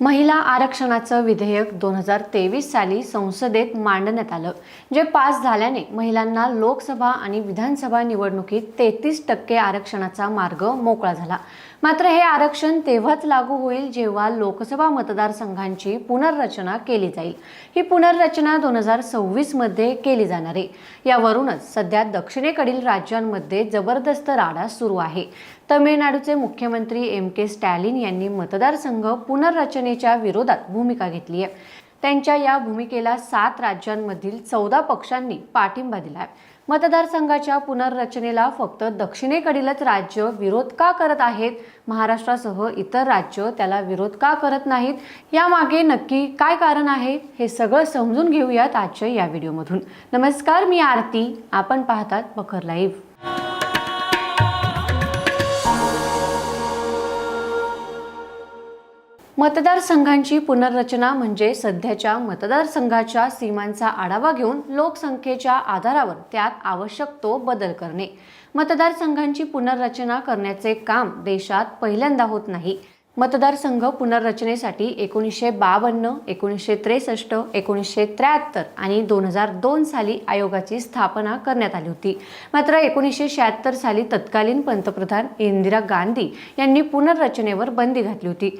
महिला आरक्षणाचं विधेयक दोन हजार तेवीस साली संसदेत मांडण्यात आलं जे पास झाल्याने महिलांना लोकसभा आणि विधानसभा निवडणुकीत तेहतीस टक्के आरक्षणाचा मार्ग मोकळा झाला. मात्र हे आरक्षण तेव्हाच लागू होईल जेव्हा लोकसभा मतदारसंघांची पुनर्रचना केली जाईल. ही पुनर्रचना दोन हजार सव्वीसमध्ये केली जाणार आहे. यावरूनच सध्या दक्षिणेकडील राज्यांमध्ये जबरदस्त राडा सुरू आहे. तमिळनाडूचे मुख्यमंत्री एम के स्टॅलिन यांनी मतदारसंघ पुनर्रचनेच्या विरोधात भूमिका घेतली आहे. त्यांच्या या भूमिकेला सात राज्यांमधील चौदा पक्षांनी पाठिंबा दिला आहे मतदारसंघाच्या पुनर्रचनेला फक्त दक्षिणेकडीलच राज्य विरोध का करत आहेत? महाराष्ट्रासह इतर राज्य त्याला विरोध का करत नाहीत? यामागे नक्की काय कारण आहे? हे सगळं समजून घेऊयात आजच्या या व्हिडिओमधून. नमस्कार मी आरती. आपण पाहतात बखर लाईव्ह. मतदारसंघांची पुनर्रचना म्हणजे सध्याच्या मतदारसंघाच्या सीमांचा आढावा घेऊन लोकसंख्येच्या आधारावर त्यात आवश्यक तो बदल करणे. मतदारसंघांची पुनर्रचना करण्याचे काम देशात पहिल्यांदा होत नाही. मतदारसंघ पुनर्रचनेसाठी एकोणीसशे बावन्न एकोणीसशे त्रेसष्ट एकोणीसशे त्र्याहत्तर आणि दोन हजार दोन साली आयोगाची स्थापना करण्यात आली होती. मात्र एकोणीसशे शहात्तर साली तत्कालीन पंतप्रधान इंदिरा गांधी यांनी पुनर्रचनेवर बंदी घातली होती.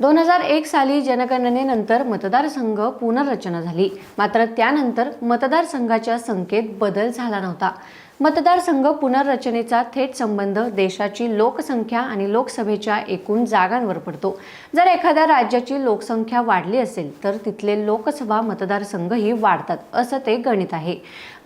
दोन हजार एक साली जनगणनेनंतर मतदारसंघ पुनर्रचना झाली. मात्र त्यानंतर मतदारसंघाच्या संख्येत बदल झाला नव्हता. मतदारसंघ पुनर्रचनेचा थेट संबंध देशाची लोकसंख्या आणि लोकसभेच्या एकूण जागांवर पडतो. जर एखाद्या राज्याची लोकसंख्या वाढली असेल तर तिथले लोकसभा मतदारसंघही वाढतात असं ते गणित आहे.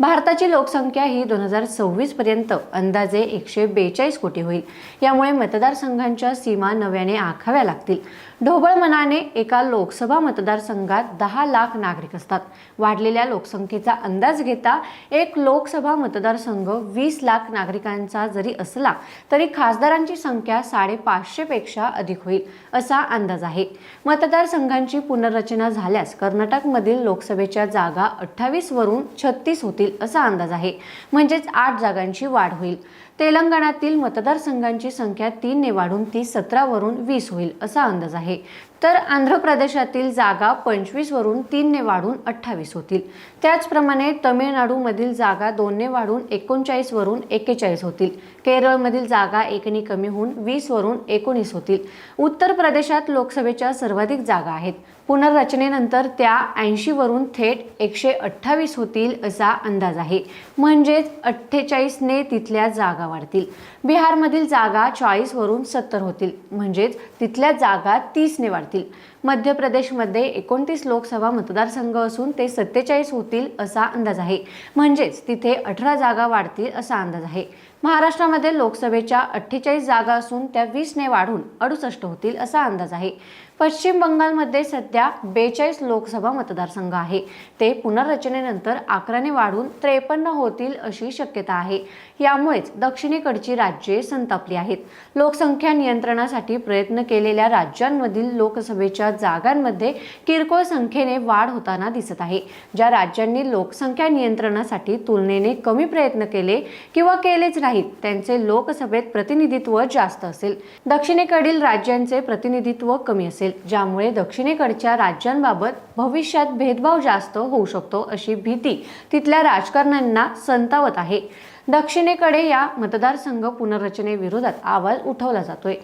भारताची लोकसंख्या ही दोन हजार सव्वीस पर्यंत अंदाजे एकशे बेचाळीस कोटी होईल. यामुळे मतदारसंघांच्या सीमा नव्याने आखाव्या लागतील. ढोबळ मनाने एका लोकसभा मतदारसंघात दहा लाख नागरिक असतात. वाढलेल्या लोकसंख्येचा अंदाज घेता एक लोकसभा मतदारसंघ वीस लाख नागरिकांचा जरी असला तरी खासदारांची संख्या साडेपाचशेपेक्षा अधिक होईल असा अंदाज आहे. मतदारसंघांची पुनर्रचना झाल्यास कर्नाटकमधील लोकसभेच्या जागा अठ्ठावीसवरून छत्तीस होतील असा अंदाज आहे. म्हणजेच आठ जागांची वाढ होईल. तेलंगणातील मतदारसंघांची संख्या तीनने वाढून ती सतरावरून वीस होईल असा अंदाज आहे. तर आंध्र प्रदेशातील जागा पंचवीसवरून तीनने वाढून अठ्ठावीस होतील. त्याचप्रमाणे तमिळनाडूमधील जागा दोनने वाढून एकोणचाळीसवरून एक्केचाळीस होतील. केरळमधील जागा एकने कमी होऊन वीसवरून एकोणीस होतील. उत्तर प्रदेशात लोकसभेच्या सर्वाधिक जागा आहेत. पुनर्रचनेनंतर त्या ऐंशीवरून थेट एकशे अठ्ठावीस होतील असा अंदाज आहे. म्हणजेच अठ्ठेचाळीसने तिथल्या जागा वाढतील बिहारमधील जागा चाळीसवरून सत्तर होतील. म्हणजेच तिथल्या जागा तीसने वाढतील मध्य प्रदेशमध्ये एकोणतीस लोकसभा मतदारसंघ असून ते सत्तेचाळीस होतील असा अंदाज आहे. म्हणजेच तिथे अठरा जागा वाढतील असा अंदाज आहे. महाराष्ट्रामध्ये लोकसभेच्या अठ्ठेचाळीस जागा असून त्या वीसने वाढून अडुसष्ट होतील असा अंदाज आहे. पश्चिम बंगालमध्ये सध्या बेचाळीस लोकसभा मतदारसंघ आहे. ते पुनर्रचनेनंतर अकराने वाढून त्रेपन्न होतील अशी शक्यता आहे. यामुळेच दक्षिणेकडची राज्ये संतापली आहेत. लोकसंख्या नियंत्रणासाठी प्रयत्न केलेल्या राज्यांमधील लोकसभेच्या जागांमध्ये किरकोळ संख्येने वाढ होताना दिसत आहे. ज्या राज्यांनी लोकसंख्या नियंत्रणासाठी तुलनेने कमी प्रयत्न केले किंवा केलेच नाहीत त्यांचे लोकसभेत प्रतिनिधित्व जास्त असेल. दक्षिणेकडील राज्यांचे प्रतिनिधित्व कमी असेल ज्यामुळे दक्षिणेकडच्या राज्यांबाबत भविष्यात भेदभाव जास्त होऊ शकतो अशी भीती तिथल्या राजकारण्यांना संतावत आहे. दक्षिणेकडे या मतदारसंघ पुनर्रचनेविरोधात आवाज उठवला जातोय.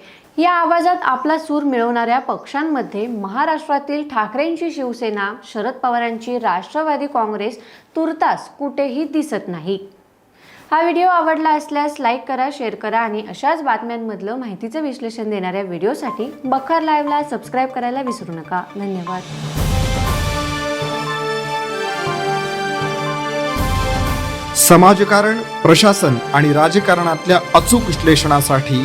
या आवाजात आपला सूर मिळवणाऱ्या पक्षांमध्ये महाराष्ट्रातील ठाकरेंची शिवसेना शरद पवारांची राष्ट्रवादी काँग्रेस तुर्तास कुठेही दिसत नाही. हा व्हिडिओ आवडला असल्यास लाईक करा शेअर करा आणि अशाच बातम्यांमधलं माहितीचं विश्लेषण देणाऱ्या व्हिडिओसाठी बखर लाईव्हला सबस्क्राईब करायला विसरू नका. धन्यवाद. समाजकारण प्रशासन आणि राजकारणातल्या अचूक विश्लेषणासाठी